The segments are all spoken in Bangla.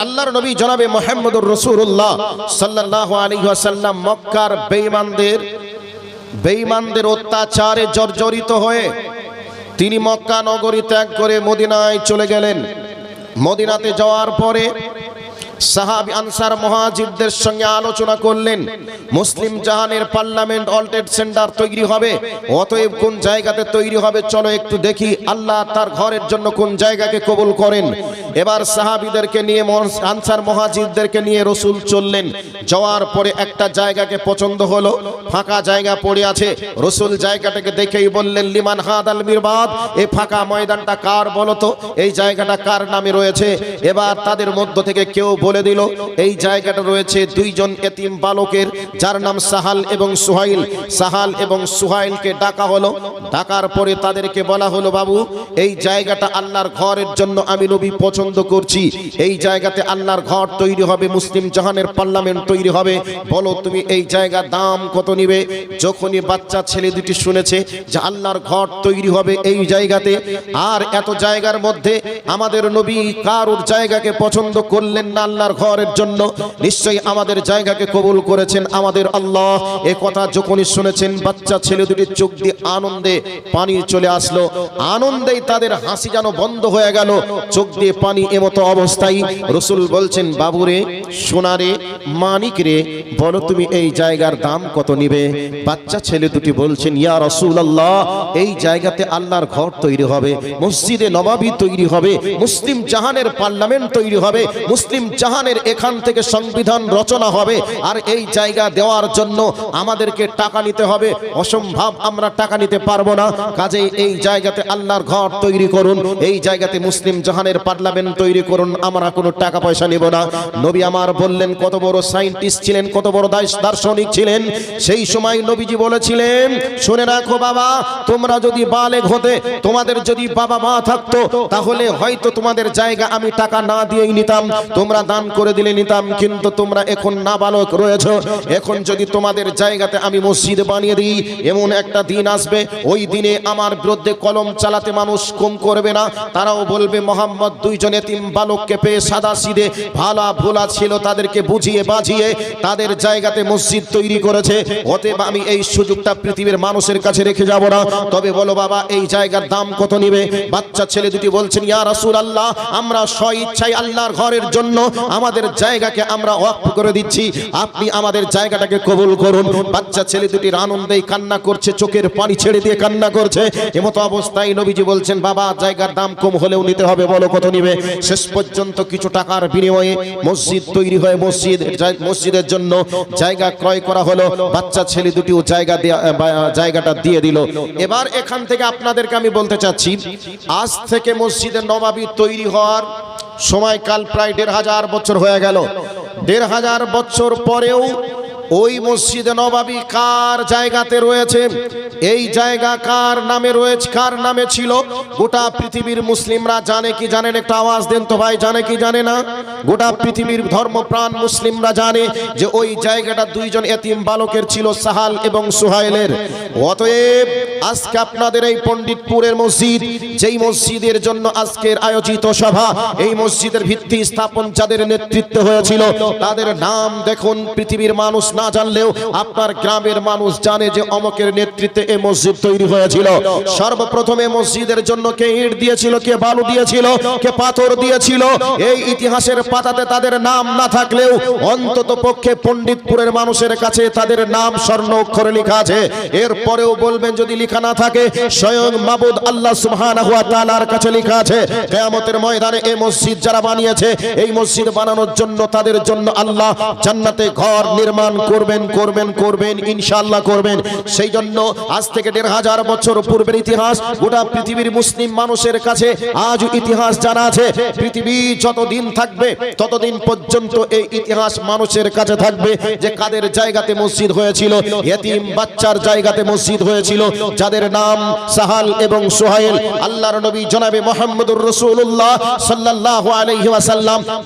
আল্লাহর নবী জনাবে মোহাম্মদুর রসুল্লাহ সাল্লাহ আলী আসাল্লাম মক্কার বেঈমানদের বেঈমানদের অত্যাচারে জর্জরিত হয়ে তিনি মক্কা নগরী ত্যাগ করে মদিনায় চলে গেলেন। মদিনাতে যাওয়ার পরে সাহাবি আনসার মহাজিদদের সঙ্গে আলোচনা করলেন, মুসলিম জাহানের পার্লামেন্ট অল্টেড সেন্টার তৈরি হবে, অতএব কোন জায়গাতে তৈরি হবে চলো একটু দেখি, আল্লাহ তার ঘরের জন্য কোন জায়গাকে কবুল করেন। এবার সাহাবিদেরকে নিয়ে আনসার মহাজিদদেরকে নিয়ে রসুল চললেন, যাওয়ার পরে একটা জায়গাকে পছন্দ হলো, ফাঁকা জায়গা পড়ে আছে, রসুল জায়গাটাকে দেখেই বললেন, লিমান হাদ আল মিরবাদ এই ফাঁকা ময়দানটা কার বলো তো এই জায়গাটা কার নামে রয়েছে? এবার তাদের মধ্য থেকে কেউ বলে দিল, এই জায়গাটা রয়েছে দুইজন এতিম বালকের, যার নাম সাহাল এবং সুহাইল। সাহাল এবং সুহাইলকে ডাকা হলো। ডাকার পরে তাদেরকে বলা হলো, বাবু, এই জায়গাটা আল্লাহর ঘরের জন্য আমি নবী পছন্দ করছি। এই জায়গাতে আল্লাহর ঘর তৈরি হবে, মুসলিম জাহানের পার্লামেন্ট তৈরি হবে। বলো তুমি এই জায়গার দাম কত নিবে? যখনই বাচ্চা ছেলে দুটি শুনেছে যে আল্লাহর ঘর তৈরি হবে এই জায়গাতে, আর এত জায়গার মধ্যে আমাদের নবী কারোর জায়গাকে পছন্দ করলেন না? আল্লাহর ঘরের জন্য নিশ্চয়ই আমাদের জায়গাকে কবুল করেছেন আমাদের আল্লাহ। এ কথা যখনই শুনেছেন, বাচ্চা ছেলে দুটি চোখ দিয়ে আনন্দে পানি চলে আসলো। আনন্দেই তাদের হাসি যেন বন্ধ হয়ে গেল, চোখ দিয়ে পানি এমতো অবস্থায়। রসুল বলছেন, বাবুরে সোনারে মানিক রে, বলো তুমি এই জায়গার দাম কত নিবে? বাচ্চা ছেলে দুটি বলছেন, ইয়া রসুল আল্লাহ এই জায়গাতে আল্লাহর ঘর তৈরি হবে, মসজিদে নবাবি তৈরি হবে, মুসলিম জাহানের পার্লামেন্ট তৈরি হবে, মুসলিম জাহানের এখান থেকে সংবিধান রচনা হবে আর এই জায়গা দেওয়ার জন্য আমাদেরকে টাকা নিতে হবে। অসম্ভব, আমরা টাকা নিতে পারব না। কাজেই এই জায়গাতে আল্লাহর ঘর তৈরি করুন, এই জায়গাতে মুসলিম জাহানের পার্লামেন্ট তৈরি করুন, আমরা কোনো টাকা পয়সা নেব না। নবী আমার বললেন, কত বড় সায়েন্টিস্ট ছিলেন, কত বড় দার্শনিক ছিলেন। সেই সময় নবীজি বলেছিলেন, শুনে রাখো বাবা, তোমরা যদি বালেগ হতে, তোমাদের যদি বাবা মা থাকতো, তাহলে হয়তো তোমাদের জায়গা আমি টাকা না দিয়েই নিতাম। তোমরা দান করে দিলে নিতাম, কিন্তু তোমরা এখন নাবালক রয়েছ। এখন যদি তোমাদের জায়গাতে আমি মসজিদ বানিয়ে দিই, এমন একটা দিন আসবে, ওই দিনে আমার বিরুদ্ধে কলম চালাতে মানুষ কম করবে না। তারাও বলবে, মোহাম্মদ দুইজন এতিম বালককে পেয়ে সাদা সিদে, ভালা ভোলা ছিল তাদেরকে বুঝিয়ে বাজিয়ে তাদের জায়গাতে মসজিদ তৈরি করেছে। অতএব আমি এই সুযোগটা পৃথিবীর মানুষের কাছে রেখে যাব না। তবে বলো বাবা, এই জায়গার দাম কত নিবে? বাচ্চা ছেলে দুটি বলছেন, ইয়া রাসূল আল্লাহ আমরা স্ব ইচ্ছায় আল্লাহর ঘরের জন্য আমাদের জায়গাকে আমরা ওয়াকফ করে দিচ্ছি। আপনি আমাদের জায়গাটাকে কবুল করুন। বাচ্চা ছেলে দুটির আনন্দেই কান্না করছে চোখের পানি ছেড়ে দিয়ে কান্না করছে। এমতো অবস্থায় নবীজি বলছেন বাবা জায়গার দাম কম হলেও নিতে হবে বলো কত নিবে? শেষ পর্যন্ত কিছু টাকার বিনিময়ে মসজিদ তৈরি হয়ে মসজিদ মসজিদের জন্য জায়গা ক্রয় করা হলো। বাচ্চা ছেলে দুটিও জায়গা জায়গাটা দিয়ে দিল। এবার এখান থেকে আপনাদেরকে আমি বলতে চাচ্ছি আজ থেকে মসজিদের নবাবী তৈরি হওয়ার সময়কাল প্রায় দেড় হাজার বছর হয়ে গেল। দেড় হাজার বছর পরেও ওই মসজিদে নবাবী কার জায়গাতে রয়েছে? এই জায়গা কার নামে রয়েছে? কার নামে ছিল? গোটা পৃথিবীর মুসলিমরা জানে কি জানেন একটা আওয়াজ দেন তো ভাই, জানে কি জানে না? গোটা পৃথিবীর ধর্মপ্রাণ মুসলিমরা জানে যে ওই জায়গাটা দুইজন এতিম বালকের ছিল, সাহাল এবং সুহাইলের। অতএব আজকে আপনাদের এই পণ্ডিতপুরের মসজিদ, যেই মসজিদের জন্য আজকের আয়োজিত সভা, এই মসজিদের ভিত্তি স্থাপন যাদের নেতৃত্ব হয়েছিল, তাদের নাম দেখুন, পৃথিবীর মানুষ না জানলেও আপনার গ্রামের মানুষ জানে যে অমকের নেতৃত্বে এই মসজিদ তৈরি হয়েছিল। সর্বপ্রথমে মসজিদের জন্য কে ইট দিয়েছিল, কে বালু দিয়েছিল, কে পাথর দিয়েছিল, এই ইতিহাসের পাতাতে তাদের নাম না থাকলেও অন্তত পক্ষে পণ্ডিতপুরের মানুষের কাছে তাদের নাম স্বর্ণ অক্ষরে লেখা আছে। এরপরেও বলবেন, যদি লেখা না থাকে, স্বয়ং মাবুদ আল্লাহ সুবহানাহু ওয়া তাআলার কাছে লেখা আছে, কিয়ামতের ময়দানে এই মসজিদ যারা বানিয়েছে, এই মসজিদ বানানোর জন্য তাদের জন্য আল্লাহ জান্নাতে ঘর নির্মাণ করবেন করবেন করবেন, ইনশাআল্লাহ করবেন। সেই জন্য আজ থেকে দেড় হাজার বছর পূর্বের ইতিহাস, গোটা পৃথিবীর মুসলিম মানুষের কাছে আজ ইতিহাস জানা আছে। পৃথিবী যতদিন থাকবে, ততদিন পর্যন্ত এই ইতিহাস মানুষের কাছে থাকবে, যে কাদের জায়গাতে মসজিদ হয়েছিল, এতিম বাচ্চার জায়গাতে মসজিদ হয়েছিল, যাদের নাম সাহাল এবং সোহাইল। আল্লাহর নবী জনাবে মোহাম্মদুর রসুল্লাহ সাল্লাল্লাহু আলাইহি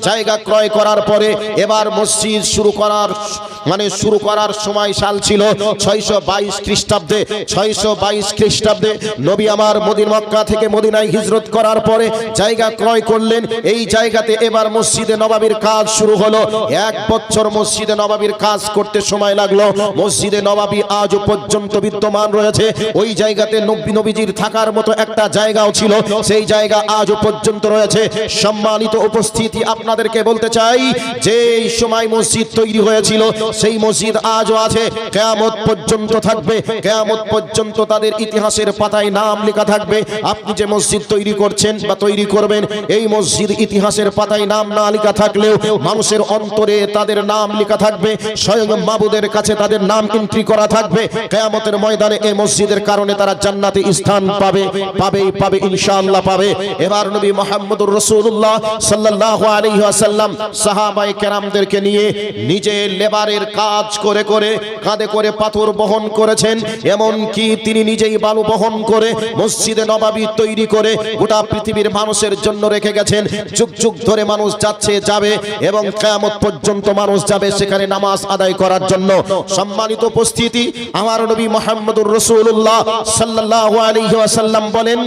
জায়গা ক্রয় করার পরে এবার মসজিদ শুরু করার মানে এখানে শুরু করার সময় সাল ছিল ছয়শো বাইশ খ্রিস্টাব্দে, ছয়শো বাইশ খ্রিস্টাব্দে নবী আমার মদিন মক্কা থেকে মদিনায় হিজরত করার পরে জায়গা ক্রয় করলেন। এই জায়গাতে এবার মসজিদে নবাবির কাজ শুরু হলো। এক বছর মসজিদে নবাবির কাজ করতে সময় লাগল। মসজিদে নবাবী আজও পর্যন্ত বিদ্যমান রয়েছে। ওই জায়গাতে নবী নবীজির থাকার মতো একটা জায়গাও ছিল। সেই জায়গা আজও পর্যন্ত রয়েছে। সম্মানিত উপস্থিতি আপনাদেরকে বলতে চাই যে সময় মসজিদ তৈরি হয়েছিল, সেই মসজিদ আজও আছে। কেয়ামত পর্যন্ত থাকবে। কেয়ামত পর্যন্ত তাদের ইতিহাসের পাতায় নাম লেখা থাকবে। আপনি যে মসজিদ তৈরি করছেন বা তৈরি করবেন, এই মসজিদ ইতিহাসের পাতায় নাম না লেখা থাকলেও মানুষের অন্তরে তাদের নাম লেখা থাকবে। স্বয়ং মাবুদের কাছে তাদের নাম এন্ট্রি করা থাকবে। কেয়ামতের ময়দানে এই মসজিদের কারণে তারা জান্নাতে স্থান পাবে, পাবেই, পাবে, ইনশাআল্লাহ পাবে। এবার নবী মোহাম্মদুর রসুল্লাহ সাল্লাহ আলাইহি ওয়াসাল্লাম সাহাবাই কেরামদেরকে নিয়ে নিজে লেবারের কাজ করে করে, কাঁধে করে পাথর বহন করেছেন। এমন কি তিনি নিজেই বালু বহন করে মসজিদে নবাবী তৈরি করে গোটা পৃথিবীর মানুষের জন্য রেখে গেছেন। যুগ যুগ ধরে মানুষ যাচ্ছে, যাবে এবং কেয়ামত পর্যন্ত মানুষ যাবে সেখানে নামাজ আদায় করার জন্য। সম্মানিত উপস্থিতি, আমার নবী মোহাম্মদুর রসুল্লাহ সাল্লাহ আলাইহি বলেন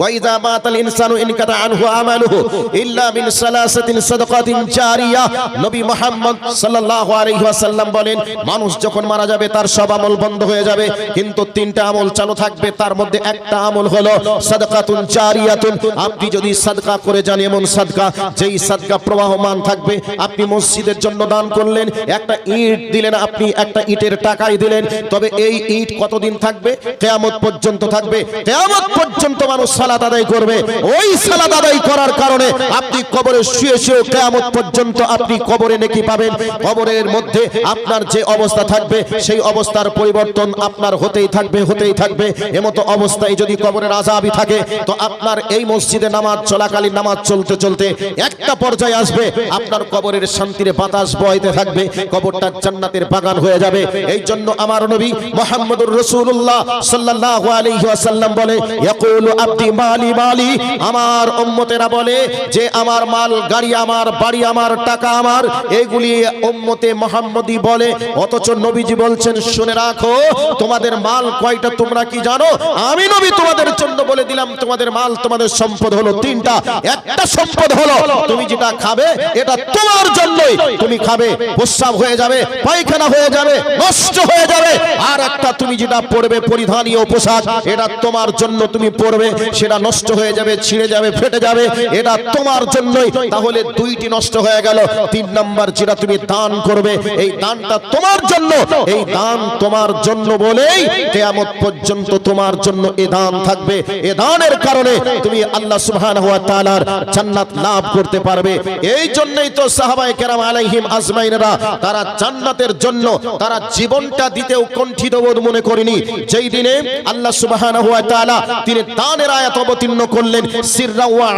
ওয়াইদা মাতাল ইনসানু ইনকাতা আনহু আমালুহু ইল্লা মিন সালাসাতিন সাদাকাতিন জারিয়া নবী মুহাম্মদ সাল্লাল্লাহু আলাইহি ওয়াসাল্লাম বলেন, মানুষ যখন মারা যাবে তার সব আমল বন্ধ হয়ে যাবে, কিন্তু তিনটা আমল চালু থাকবে, তার মধ্যে একটা আমল হলো সাদাকাতুন জারিয়াতুন। আপনি যদি সাদকা করে যান, এমন সাদকা, যেই সাদকা প্রবাহমান থাকবে, আপনি মসজিদের জন্য দান করলেন, একটা ইট দিলেন আপনি, একটা ইটের টাকাই দিলেন, তবে এই ইট কতদিন থাকবে? কেয়ামত পর্যন্ত থাকবে। কেয়ামত পর্যন্ত মানুষ সালাত আদায় করবে। ওই সালাত আদায় করার কারণে আপনি কবরে শুয়ে শুয়ে কেয়ামত পর্যন্ত আপনি কবরে নেকি পাবেন। কবরের মধ্যে আপনার যে অবস্থা থাকবে, সেই অবস্থার পরিবর্তন আপনার হতেই থাকবে হতেই থাকবে। এমতো অবস্থায় যদি কবরের আজাবই থাকে, তো আপনার এই মসজিদে নামাজ চলাকালীন নামাজ চলতে চলতে একটা পর্যায়ে আসবে, আপনার কবরের শান্তির বাতাস বইতে থাকবে, কবরটা জান্নাতের বাগান হয়ে যাবে। এই জন্য আমার নবী মোহাম্মদুর রসুল্লাহ সাল্লাল্লাহু আলাইহি ওয়াসাল্লাম বলে, ইয়াকুলু আব্দি মালি মালি আমার উম্মতেরা বলে যে আমার মাল, গাড়ি আমার, বাড়ি আমার, টাকা আমার, এগুলি উম্মতে মোহাম্মদি বলে। অথচ নবীজি বলছেন, শুনে রাখো, তোমাদের মাল কয়টা তোমরা কি জানো? আমি নবী তোমাদের জন্য বলে দিলাম, তোমাদের মাল, তোমাদের সম্পদ হলো তিনটা। একটা সম্পদ হলো, তুমি যেটা খাবে, এটা তোমার জন্যই। তুমি খাবে, প্রস্রাব হয়ে যাবে, পায়খানা হয়ে যাবে, নষ্ট হয়ে যাবে। আর একটা তুমি যেটা পরবে, পরিধানীয় পোশাক, এটা তোমার জন্য তুমি পরবে। সেটা নষ্ট হয়ে যাবে, ছিঁড়ে যাবে, ফেটে যাবে, এটা তোমার জন্যই। তাহলে দুইটি নষ্ট হয়ে গেল। তিন নাম্বার যেটা তুমি দান করবে, এই দানটা তোমার জন্য। এই দান তোমার জন্য বলেই কেয়ামত পর্যন্ত তোমার জন্য এ দান থাকবে। এ দানের কারণে তুমি আল্লাহ সুবহানাহু ওয়া তাআলার জান্নাত লাভ করতে পারবে। এই জন্যই তো সাহাবায়ে কেরাম আলাইহিম আজমাইনরা তারা জান্নাতের জন্য তারা জীবনটা দিতেও কণ্ঠিত বোধ মনে করেনি। যেই দিনে আল্লাহ সুবহানাহু ওয়া তাআলা তিনি দানের আয়াত অবতীর্ণ করলেন, সিররা ওয়া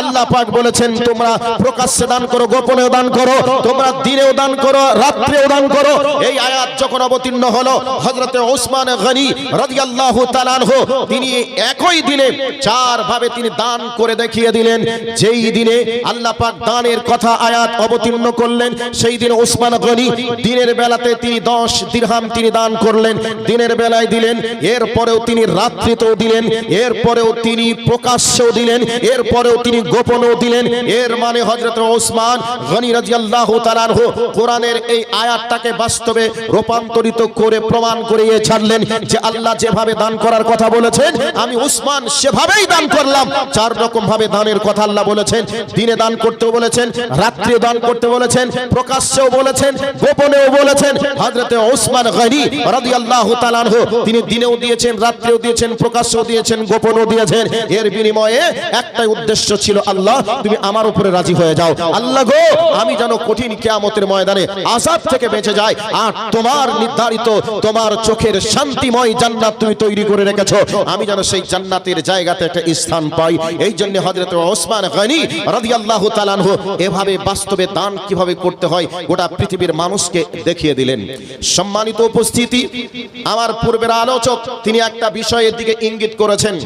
আল্লাহ পাক বলেছেন, তোমরা প্রকাশ্যে দান করো, গোপনেও দান করো, তোমরা দিনেও দান করো, রাত্রেও দান করো। এই আয়াত যখন অবতীর্ণ হলো, হযরতে ওসমান গনি রাদিয়াল্লাহু তাআলা তিনি একই দিনে চার ভাবে তিনি দান করে দেখিয়ে দিলেন। যেই দিনে আল্লাহ পাক দানের কথা আয়াত অবতীর্ণ করলেন, সেই দিন ওসমান গনি দিনের বেলাতে তিনি দশ দিরহাম তিনি দান করলেন। দিনের বেলায় দিলেন, এরপরেও তিনি রাত্রিতেও দিলেন এরপরেও তিনি প্রকাশ্যেও দিলেন, এরপরেও তিনি গোপনেও দিলেন। এর মানে হযরত ওসমান গনি রাদিয়াল্লাহু তাআলা আনহু কোরআনের এই আয়াতটাকে বাস্তবে রূপান্তরিত করে প্রমাণ করিয়ে ছাড়লেন যে আল্লাহ যেভাবে দান করার কথা বলেছেন, আমি উসমান সেভাবেই দান করলাম। চার রকম ভাবে দানের কথা আল্লাহ বলেছেন, দিনে দান করতে বলেছেন, রাত্রে দান করতে বলেছেন, প্রকাশ্যেও বলেছেন, গোপনেও বলেছেন। হযরতে ওসমান গনি রাদিয়াল্লাহু তাআলা আনহু, তিনি দিনেও দিয়েছেন, রাত্রেও দিয়েছেন, প্রকাশ্যেও দিয়েছেন গোপনেও দিয়েছেন। এর বিনিময়ে একটাই উদ্দেশ্য ছিল আল্লাহ, তুমি আমার উপরে রাজি হয়ে যাও। আল্লাহ গো, আমি যেন কঠিন কিয়ামতের ময়দানে আযাব থেকে বেঁচে যাই, আর তোমার নির্ধারিত, তোমার চোখের শান্তিময় জান্নাত তুমি তৈরি করে রেখেছো। আমি যেন সেই জান্নাতের জায়গাতে একটা স্থান পাই। এই জন্য হযরত ওসমান গনি রাদিয়াল্লাহু তাআলা আনহু এভাবে বাস্তবে দান কীভাবে করতে হয়, গোটা পৃথিবীর মানুষকে দেখিয়ে দিলেন। সম্মানিত উপস্থিতি, আমার পূর্বের আলোচক, তিনি একটা বিষয়ের দিকে ইঙ্গিত করেছেন।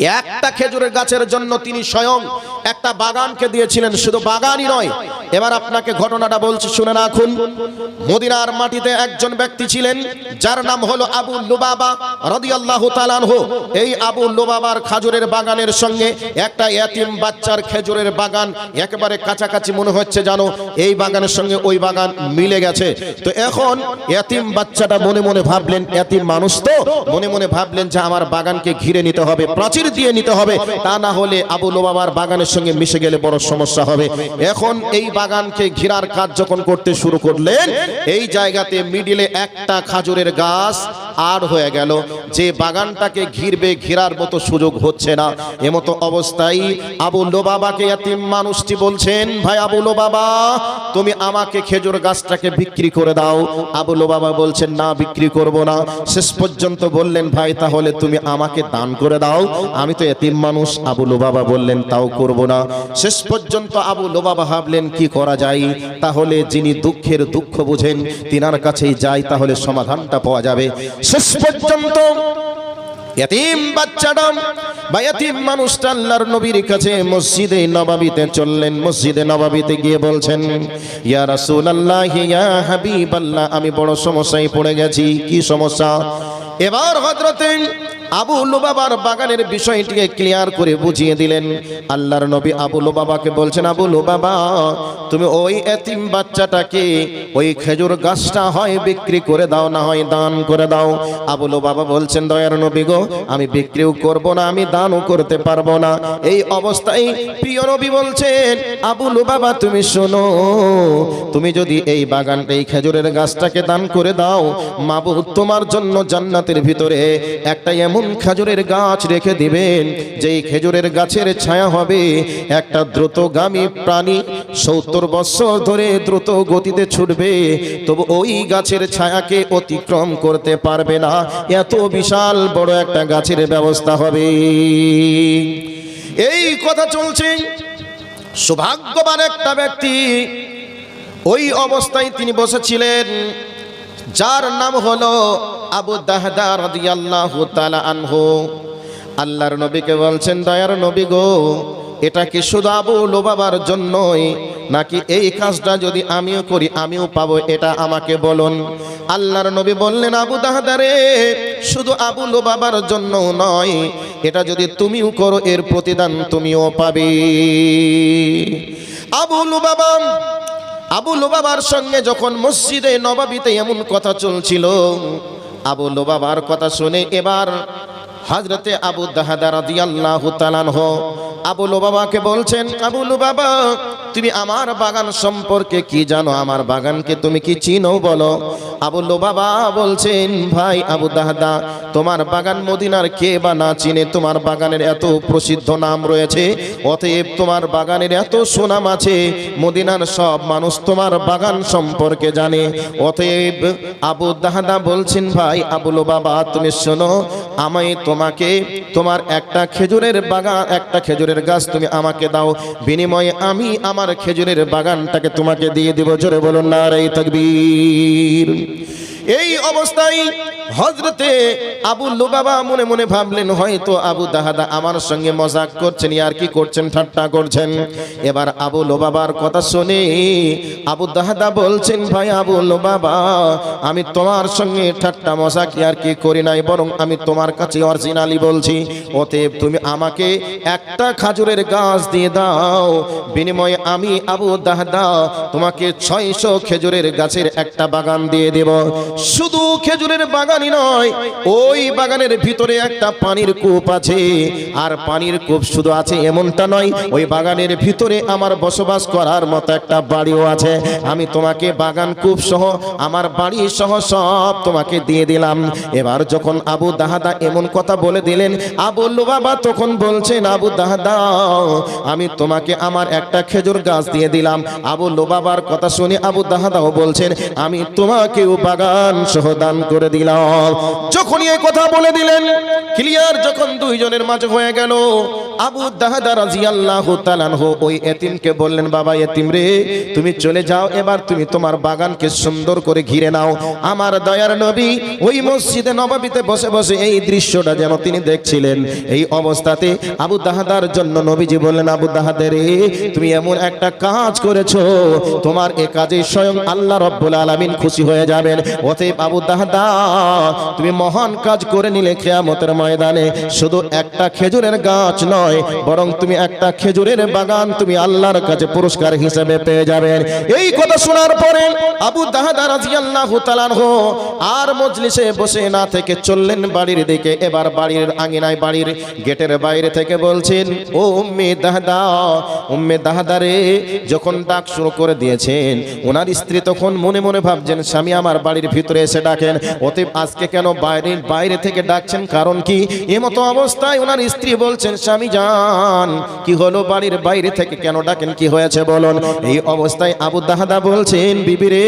একটা খেজুরের গাছের জন্য তিনি স্বয়ং একটা বাগানকে দিয়েছিলেন, শুধু বাগানই নয়। এবার আপনাকে ঘটনাটা বলছি, শুনে রাখুন। মদিনার মাটিতে একজন ব্যক্তি ছিলেন, যার নাম হলো আবু লুবাবা রাদিয়াল্লাহু তাআলা আনহু। এই আবু লুবাবার খাজুরের বাগানের সঙ্গে একটা এতিম বাচ্চার খেজুরের বাগান একেবারে কাছাকাছি মনে হচ্ছে জানো এই বাগানের সঙ্গে ওই বাগান মিলে গেছে। তো এখন এতিম বাচ্চাটা মনে মনে ভাবলেন এতিম মানুষ তো? মনে মনে ভাবলেন যে আমার বাগানকে ঘিরে নিতে হবে। প্রাচীর দিয়ে নিতে হবে। তা না হলে আবু লোবাবার বাগানের সঙ্গে মিশে গেলে বড় সমস্যা হবে। এখন এই বাগানকে ঘিরার কাজ যখন করতে শুরু করলেন, এই জায়গাতে মিডিলে একটা খাজুরের গাছ আর হয়ে গেল। যে বাগানটাকে ঘিরবে ঘিরার মতো সুযোগ হচ্ছে না। এমতো অবস্থায় আবু লোবাবাকে এতিম মানুষটি বলছেন, ভাই আবু লোবাবা, তুমি আমাকে খেজুর গাছটাকে বিক্রি করে দাও। আবু লোবাবা বলছেন, না, বিক্রি করব না। শেষ পর্যন্ত বললেন, ভাই, তাহলে তুমি আমাকে দান করে দাও। আমি তো এতিম মানুষ। আবু লোবাবা বললেন, তাও করব না। শেষ পর্যন্ত আবু লোবাবা ভাবলেন, কি করা যায়? তাহলে যিনি দুঃখের দুঃখ বুঝেন, তিনার কাছেই যাই, তাহলে সমাধানটা পাওয়া যাবে। শেষ পর্যন্ত এতিম বাচ্চাটা বা এতিম মানুষটা আল্লাহর নবীর কাছে মসজিদে নবাবিতে চললেন। মসজিদে নবাবিতে গিয়ে বলছেন, ইয়া রাসূলুল্লাহ, ইয়া হাবিবাল্লাহ, আমি বড় সমস্যায় পড়ে গেছি। কি সমস্যা? এবার হযরতে আবু লুবাবার বাগানের বিষয়টিকে ক্লিয়ার করে বুঝিয়ে দিলেন। আল্লাহর নবী আবু লুবাবাকে বলছেন, আবু লুবাবা, তুমি ওই এতিম বাচ্চাটাকে ওই খেজুর গাছটা হয় বিক্রি করে দাও, না হয় দান করে দাও। আবু লুবাবা বলছেন, দয়ার নবী গো, আমি বিক্রিও করব না, আমি দানও করতে পারব না। এই অবস্থায় প্রিয় নবী বলছেন, আবু লুবাবা, তুমি শোনো, তুমি যদি এই বাগানটা, এই খেজুরের গাছটাকে দান করে দাও, মাবুদ তোমার জন্য জান্নাতের ভিতরে একটা এমন খেজুরের গাছ রেখে দিবেন, যেই খেজুরের গাছের ছায়া হবে একটা দ্রুতগামী প্রাণী সত্তর বছর ধরে দ্রুত গতিতে ছুটবে, তবু ওই গাছের ছায়াকে অতিক্রম করতে পারবে না। এত বিশাল বড় একটা গাছের ব্যবস্থা হবে। এই কথা চলছে। সৌভাগ্যবান একটা ব্যক্তি ওই অবস্থায় তিনি বসেছিলেন। যার নাম হলো আবু দাহদা আনহু। আল্লাহর নবীকে বলছেন, দয়ার নবী গো, এটা কি শুধু আবু লোবাবার জন্যই? নাকি এই কাজটা যদি আমিও করি, আমিও পাবো, এটা আমাকে বলুন। আল্লাহর নবী বললেন, আবু দাহদারে শুধু আবু লোবাবার জন্য নয়, এটা যদি তুমিও করো, এর প্রতিদান তুমিও পাবে। আবু লুবাবা আবু লোবাবার সঙ্গে যখন মসজিদে নবাবিতে এমন কথা চলছিল, আবু লোবাবার কথা শুনে এবার হাজরতে আবু দাহাদা রাদিয়াল্লাহু তাআলাহ আবু লোবাবাকে বলছেন, আবু লোবাবা তুমি আমার বাগান সম্পর্কে কি জানো? আমার বাগানকে তুমি কি চিনো বলো? আবু লোবাবা বলছেন, ভাই আবু দাহাদা, তোমার বাগান মদিনার কে বা না চিনে? তোমার বাগানের এত প্রসিদ্ধ নাম রয়েছে, অতএব তোমার বাগানের এত সুনাম আছে, মদিনার সব মানুষ তোমার বাগান সম্পর্কে জানে। অতএব আবু দাহাদা বলছেন, ভাই আবুলো বাবা তুমি শোনো আমি তোমাকে, তোমার একটা খেজুরের বাগান, একটা খেজুরের গাছ তুমি আমাকে দাও। বিনিময়ে আমি আমার খেজুরের বাগানটাকে তোমাকে দিয়ে দিব। জোরে বলুন না রে তকবীর। এই অবস্থায় হজরতে আবু লুবাবা মনে মনে ভাবলেন, হয়তো আবু দাহাদা আমার সঙ্গে মজাক করছেন আর কি করছেন, ঠাট্টা করছেন? এবার আবু লোবাবার কথা শুনে আবু দাহাদা বলছেন, ভাই আবু লোবাবা, আমি তোমার সঙ্গে ঠাট্টা মজাক আর কি করি নাই, বরং আমি তোমার কাছে অরিজিনালি বলছি। অতএব তুমি আমাকে একটা খাজুরের গাছ দিয়ে দাও। বিনিময়ে আমি আবু দাহাদা তোমাকে ছয়শো খেজুরের গাছের একটা বাগান দিয়ে দেব। শুধু খেজুরের বাগানই নয়। ওই বাগানের ভিতরে একটা পানির কূপ আছে। আর পানির কূপ শুধু আছে এমনটা নয়, ওই বাগানের ভিতরে আমার বসবাস করার মতো একটা বাড়িও আছে। আমি তোমাকে বাগান কূপ সহ আমার বাড়ি সহ সব তোমাকে দিয়ে দিলাম। এবার যখন আবু দাহাদা এমন কথা বলে দিলেন, আবু বাবা তখন বলছেন, আবু দাহাদা, আমি তোমাকে আমার একটা খেজুর গাছ দিয়ে দিলাম। আবু লোবাবার কথা শুনে আবু দাহাদাও বলছেন, আমি তোমাকেও বাগান সহ দান করে দিলাম। যখনই এই কথা বলে দিলেন ক্লিয়ার যখন দুইজনের মাঝে হয়ে গেল, আবু দাহাদা রাদিয়াল্লাহু তাআলা ওই এতিমকে বললেন, বাবা এতিম রে, তুমি চলে যাও, এবার তুমি তোমার বাগানকে সুন্দর করে ঘিরে নাও। আমার দয়ার নবী ওই মসজিদে নবাবিতে বসে বসে এই দৃশ্যটা যেন তিনি দেখছিলেন। এই অবস্থাতে আবু দাহাদার জন্য নবীজি বললেন, আবু দাহাদে তুমি এমন একটা কাজ করেছ। তোমার এ কাজে স্বয়ং আল্লাহ রব্বুল আলামিন খুশি হয়ে যাবেন। অতএব আবু দাহাদা তুমি মহান কাজ করে নিলে খেয়ামতের ময়দানে। শুধু একটা খেজুরের গাছ নয়, বরং তুমি একটা খেজুরের বাগান তুমি আল্লাহর কাছে পুরস্কার হিসেবে পেয়ে যাবেন এই কথা শোনার পরে আবু দাহাদা রাদিয়াল্লাহু তাআলা আর মজলিসে বসে না থেকে চললেন বাড়ির দিকে। এবার বাড়ির আঙিনায় বাড়ির গেটের বাইরে থেকে বলছেন, ও উম্মে দাহাদা উম্মে দাহাদা রে, যখন ডাক শুরু করে দিয়েছেন, ওনার স্ত্রী তখন মনে মনে ভাবছেন, স্বামী আমার বাড়ির ভিতরে এসে ডাকেন। অতএব আজকে কেন বাইরে বাইরে থেকে ডাকছেন? কারণ কি? এমতো অবস্থায় ওনার স্ত্রী বলছেন, স্বামী যান কি হলো বাড়ির বাইরে থেকে কেন ডাকেন? কি হয়েছে বলুন? এই অবস্থায় আবু দাহাদা বলছেন, বিবি রে,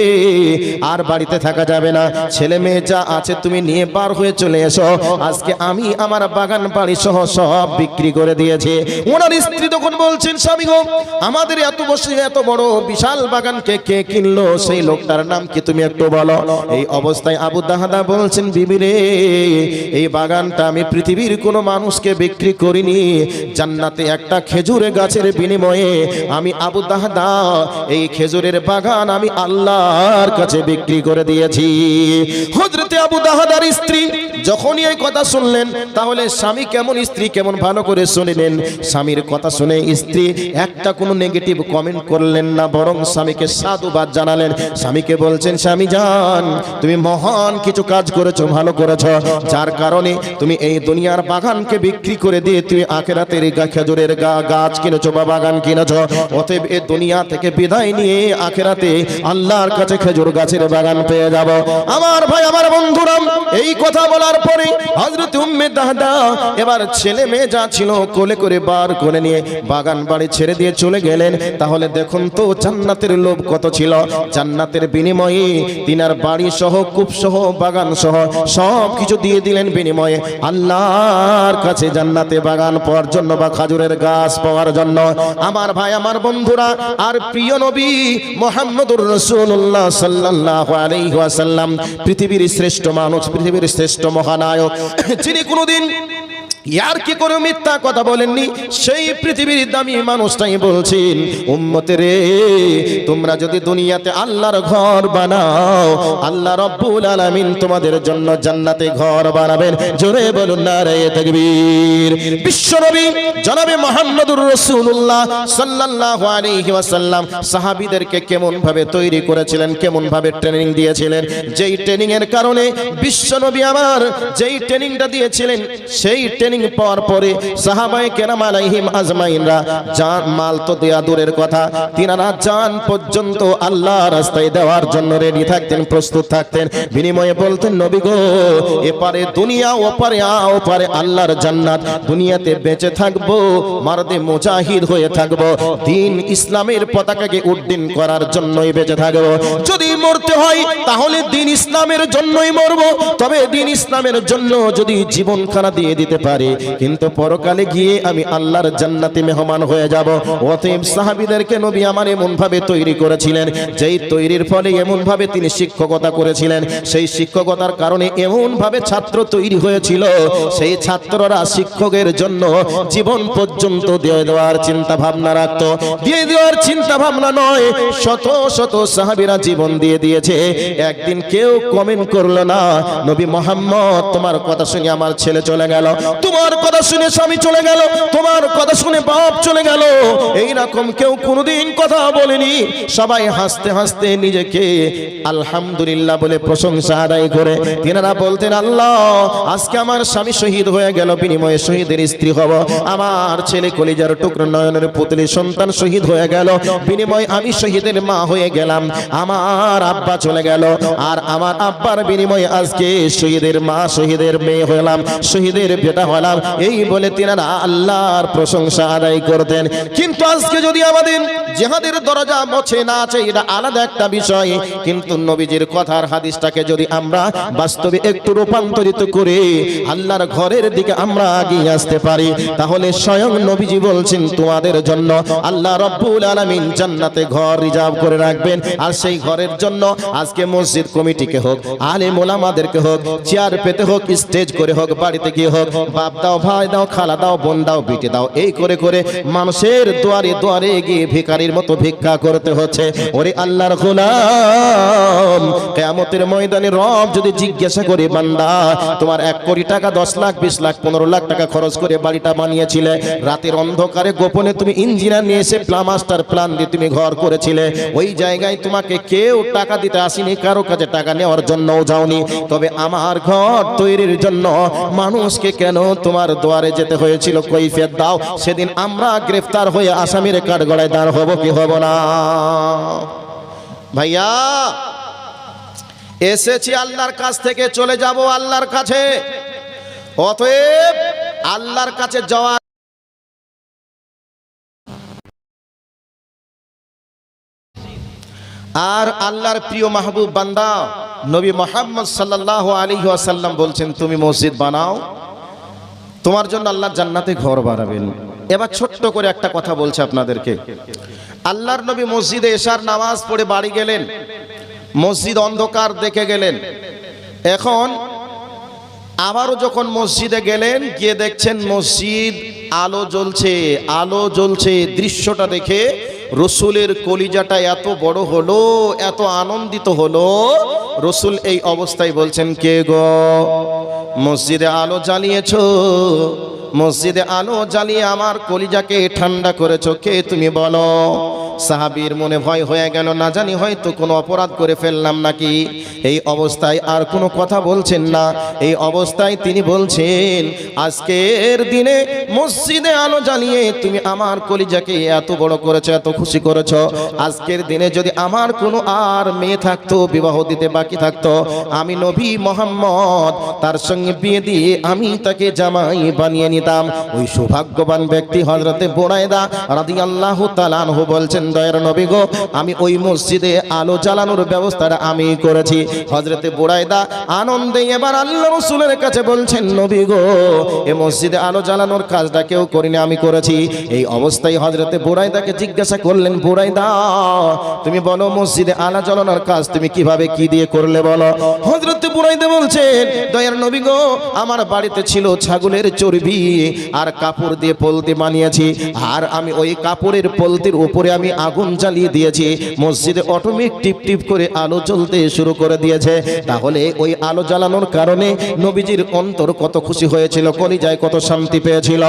আর বাড়িতে থাকা যাবে না। ছেলে মেয়ে যা আছে তুমি নিয়ে বার হয়ে চলে এসো। আজকে আমি আমার বাগান বাড়ি সহ সব বিক্রি করে দিয়েছি। ওনার স্ত্রী তখন বলছেন, স্বামী গো, আমাদের এত বসে এত বড় বিশাল বাগানকে কে কিনলো? সেই লোকটার নাম কি তুমি একটু বলো? এই অবস্থায় আবু দাহাদা বলছেন বিবি রে এই বাগানটা আমি পৃথিবীর কোনো মানুষকে বিক্রি করিনি। জান্নাতে একটা খেজুর গাছের বিনিময়ে আমি আবু দাহাদা, এই খেজুরের বাগান আমি আল্লাহর কাছে বিক্রি করে দিয়েছি। হজরতে আবু দাহাদার স্ত্রী যখনই এই কথা শুনলেন, তাহলে স্বামী কেমন স্ত্রী, কেমন ভালো করে শুনিলেন? স্বামীর কথা শুনে স্ত্রী একটা কোনো নেগেটিভ কমেন্ট করলেন না, বরং স্বামীকে সাধুবাদ জানালেন। স্বামীকে বলছেন, স্বামী যান তুমি মহান কিছু কাজ করেছ, ভালো করেছ। যার কারণে তুমি এই দুনিয়ার বাগানকে বিক্রি করে দিয়ে তুমি আখেরাতের খেজুরের গা, গাছ কিনেছো বা বাগান কিনেছো। অতএব এই দুনিয়া থেকে বিদায় নিয়ে আখেরাতে আল্লাহর কাছে খেজুর গাছের বাগান পেয়ে যাব। আমার ভাই, আমার বন্ধুরা এই কথা বলার পরে হযরত উম্মে দাহদা এবার ছেলে মেয়ে যা ছিল কোলে করে বার করে নিয়ে বাগান বাড়ি ছেড়ে দিয়ে চলে গেলেন। তাহলে দেখুন তো জান্নাতের লোভ কত ছিল। জান্নাতের বিনিময়ে তিনার বাড়ি সহ কূপ সহ বাগান সহ সব কিছু দিয়ে দিলেন বিনিময়ে আল্লাহর কাছে জান্নাতে বাগান পাওয়ার জন্য বা খাজুরের গাছ পাওয়ার জন্য। আমার ভাই, আমার বন্ধুরা, আর প্রিয় নবী মোহাম্মদুর রসুল্লাহ সাল্লাহ আলাইহাসাল্লাম পৃথিবীর শ্রেষ্ঠ মানুষ, পৃথিবীর শ্রেষ্ঠ মহানায়ক, যিনি কোনোদিন ইয়ার কি করে মিথ্যা কথা বলেননি? সেই পৃথিবীর দামি মানুষটাই বলছেন উম্মতে রে, তোমরা যদি দুনিয়াতে আল্লাহর ঘর বানাও, আল্লাহ রব্বুল আলামিন তোমাদের জন্য জান্নাতে ঘর বানাবেন। জোরে বলুন না রে তাকবীর। বিশ্বনবী জনাবে মুহাম্মদুর রাসূলুল্লাহ সাল্লাল্লাহু আলাইহি ওয়াসাল্লাম সাহাবীদেরকে কেমন ভাবে তৈরি করেছিলেন কেমন ভাবে ট্রেনিং দিয়েছিলেন? যেই ট্রেনিং এর কারণে বিশ্বনবী আমার যেই ট্রেনিংটা দিয়েছিলেন, সেই ট্রেনিং পাওয়ার পরে সাহাবাই কেরাম আলাইহিম আজমাইনরা জান, মাল তো দেয়া দূরের কথা। তিনারা জান পর্যন্ত আল্লাহ রাস্তায় দেওয়ার জন্য রেডি থাকতেন, প্রস্তুত থাকতেন। বিনিময়ে বলতেন, নবী গো, এপারে দুনিয়া, ওপারে আ, ওপারে আল্লাহর জান্নাত। দুনিয়াতে বেঁচে থাকব, মারদে মুজাহিদ হয়ে থাকব। দিন ইসলামের পতাকাকে উড্ডীন করার জন্যই বেঁচে থাকব। যদি মরতে হয়, তাহলে দিন ইসলামের জন্যই মরবো। তবে দিন ইসলামের জন্য যদি জীবন খানা দিয়ে দিতে পারি কিন্তু পরকালে গিয়ে আমি আল্লাহর জান্নাতে মেহমান হয়ে যাব। অতএব সাহাবীদেরকে নবী আমার এমন ভাবে তৈরি করেছিলেন, যেই তৈরির ফলে এমন ভাবে তিনি শিক্ষকতা করেছিলেন। সেই শিক্ষকতার কারণে এমন ভাবে ছাত্র তৈরি হয়েছিল, সেই ছাত্ররা শিক্ষকের জন্য জীবন পর্যন্ত দিয়ে দেওয়ার চিন্তা ভাবনা রাখত। দিয়ে দেওয়ার চিন্তা ভাবনা নয়, শত শত সাহাবীরা জীবন দিয়ে দিয়েছে। একদিন কেউ কমেন্ট করল না, নবী মোহাম্মদ, তোমার কথা শুনে আমার ছেলে চলে গেল। তোমার কথা শুনে স্বামী চলে গেল, তোমার কথা শুনে বাপ চলে গেল। এই রকম কেউ কোনোদিন কথা বলেনি। সবাই হাসতে হাসতে নিজেকে আলহামদুলিল্লাহ বলে প্রশংসা আদায় করে। তিনারা বলতেন, আল্লাহ, আজকে আমার স্বামী শহীদ হয়ে গেল, বিনিময়ে শহীদের স্ত্রী হব। আমার ছেলে কলিজার টুকরো নয়নের পুতলি সন্তান শহীদ হয়ে গেল। বিনিময়ে আমি শহীদের মা হয়ে গেলাম। আমার আব্বা চলে গেল। আর আমার আব্বার বিনিময়ে আজকে শহীদের মা, শহীদের মেয়ে হলাম। শহীদের বেটা হলাম এই বলে তিনারা আল্লাহর প্রশংসা আদায় করতেন। কিন্তু আজকে যদি আমাদের জেহাদের দরজা মোছে না আছে, এটা আলাদা একটা বিষয়। কিন্তু নবীজির কথার হাদিসটাকে যদি আমরা বাস্তবে একটু রূপান্তরিত করে আল্লাহর ঘরের দিকে আমরা এগিয়ে আসতে পারি, তাহলে স্বয়ং নবীজি বলছেন, তোমাদের জন্য আল্লাহ রব্বুল আলামিন জান্নাতে ঘর রিজার্ভ করে রাখবেন। আর সেই ঘরের জন্য আজকে মসজিদ কমিটিকে হোক আলে মোলামাদেরকে হোক, চেয়ার পেতে হোক, স্টেজ করে হোক, বাড়িতে গিয়ে হোক বাপ দাও, ভাই দাও, খালা দাও, বোন দাও, বিটে দাও। এই করে করে মানুষের দুয়ারে দুয়ারে গিয়ে ভিখারির মতো ভিক্ষা করতে হচ্ছে। ওরে আল্লাহর গোলাম, কেয়ামতের ময়দানে রব যদি জিজ্ঞাসা করে, বান্দা, তোমার এক কোটি টাকা, দশ লাখ, বিশ লাখ, পনেরো লাখ টাকা খরচ করে বাড়িটা বানিয়েছিলে। রাতের অন্ধকারে গোপনে তুমি ইঞ্জিনিয়ার নিয়ে এসে প্লামাস্টার প্ল্যান দিয়ে তুমি ঘর করেছিলে। ওই জায়গায় তোমাকে কেউ টাকা দিতে আসেনি, কারও কাছে টাকা নেওয়ার জন্যও যাওনি। তবে আমার ঘর তৈরির জন্য মানুষকে কেন তোমার দুয়ারে যেতে হয়েছিল কৈফিয়ত দাও। সেদিন আমরা গ্রেফতার হয়ে আসামির কাঠগড়ায় দাঁড় হব, কি হব না? ভাইয়া, এসেছি আল্লাহর কাছ থেকে, চলে যাব আল্লাহর কাছে। অতএব আল্লাহর কাছে যাওয়া আর আল্লাহর প্রিয় মাহবুব বান্দা নবী মোহাম্মদ সাল্লাহ আলী আসাল্লাম বলছেন, তুমি মসজিদ বানাও। তোমার জন্য আল্লাহ জান্নাতে ঘর বাড়াবেন এবার ছোট্ট করে একটা কথা বলছে আপনাদেরকে। আল্লাহর নবী মসজিদে এশার নামাজ পড়ে বাড়ি গেলেন, মসজিদ অন্ধকার দেখে গেলেন। এখন আবারও যখন মসজিদে গেলেন, গিয়ে দেখছেন মসজিদ আলো জ্বলছে আলো জ্বলছে। দৃশ্যটা দেখে রসুলের কলিজাটা এত বড় হলো, এত আনন্দিত হলো। রসুল এই অবস্থায় বলছেন, কে গো? মসজিদে আলো জ্বালিয়েছ মসজিদে আলো জ্বালিয়ে আমার কলিজাকে ঠান্ডা করেছ। কে তুমি বলো? সাহাবীর মনে ভয় হয়ে গেল, না জানি হয়তো কোনো অপরাধ করে ফেললাম নাকি। এই অবস্থায় আর কোনো কথা বলছেন না। এই অবস্থায় তিনি বলছেন, আজকের দিনে মসজিদে আলো জ্বালিয়ে তুমি আমার কলিজাকে এত বড় করেছ, এত খুশি করেছ। আজকের দিনে যদি আমার কোনো আর মেয়ে থাকতো, বিবাহ দিতে বাকি থাকতো, আমি নবী মোহাম্মদ, তার সঙ্গে বিয়ে দিয়ে আমি তাকে জামাই বানিয়ে নিতাম। ওই সৌভাগ্যবান ব্যক্তি হজরতে বোড়ায়দা রাদি আল্লাহ তালানহু বলছেন দয়ের নবী গো, আমি ওই মসজিদে আলো জ্বালানোর ব্যবস্থাটা আমি করেছি। হজরতে বোড়ায়দা আনন্দে এবার আল্লাহ রসুলের কাছে বলছেন, নবী গো, এ মসজিদে আলো জ্বালানোর কাজটা কেউ করিনি, আমি করেছি। এই অবস্থায় হজরতে বোড়ায়দাকে জিজ্ঞাসা করলেন বোড়ায়দা তুমি বলো মসজিদে আলো জ্বালানোর কাজ তুমি কীভাবে কি দিয়ে করলে বলো? হজরতে বুড়াইতে বলছেন, দয়ার নবী গো, আমার বাড়িতে ছিল ছাগলের চর্বি আর কাপড় দিয়ে পলতে বানিয়েছি। আর আমি ওই কাপড়ের পলতির উপরে আমি আগুন জ্বালিয়ে দিয়েছি। মসজিদে অটোমেটিক টিপ টিপ করে আলো চলতে শুরু করে দিয়েছে। তাহলে ওই আলো জ্বালানোর কারণে নবীজির অন্তর কত খুশি হয়েছিল, কলিজায় কত শান্তি পেয়েছিল।